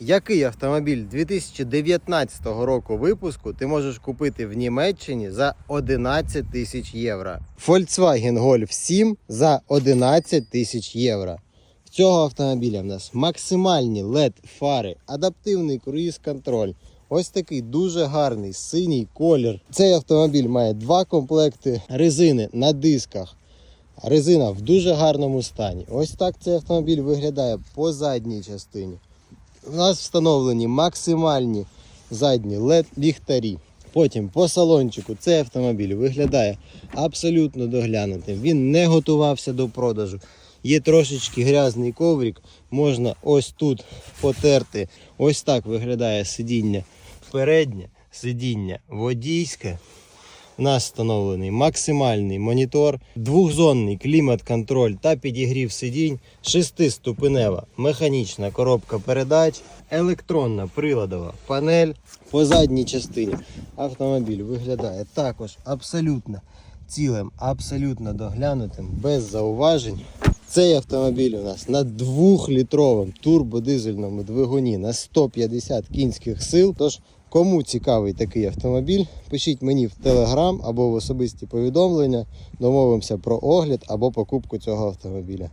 Який автомобіль 2019 року випуску ти можеш купити в Німеччині за 11 тисяч євро? Volkswagen Golf 7 за 11 тисяч євро. В цього автомобіля в нас максимальні LED фари, адаптивний круїз-контроль. Ось такий дуже гарний синій колір. Цей автомобіль має два комплекти резини на дисках. Резина в дуже гарному стані. Ось так цей автомобіль виглядає по задній частині. У нас встановлені максимальні задні ліхтарі. Потім по салончику цей автомобіль виглядає абсолютно доглянутим. Він не готувався до продажу. Є трошечки грязний коврик, можна ось тут потерти. Ось так виглядає сидіння переднє, сидіння водійське. У нас встановлений максимальний монітор, двохзонний клімат-контроль та підігрів сидінь, шестиступенева механічна коробка передач, електронна приладова панель. По задній частині автомобіль виглядає також абсолютно цілим, абсолютно доглянутим, без зауважень. Цей автомобіль у нас на 2-літровому турбодизельному двигуні на 150 кінських сил. Тож Кому цікавий такий автомобіль, пишіть мені в Телеграм або в особисті повідомлення. Домовимося про огляд або покупку цього автомобіля.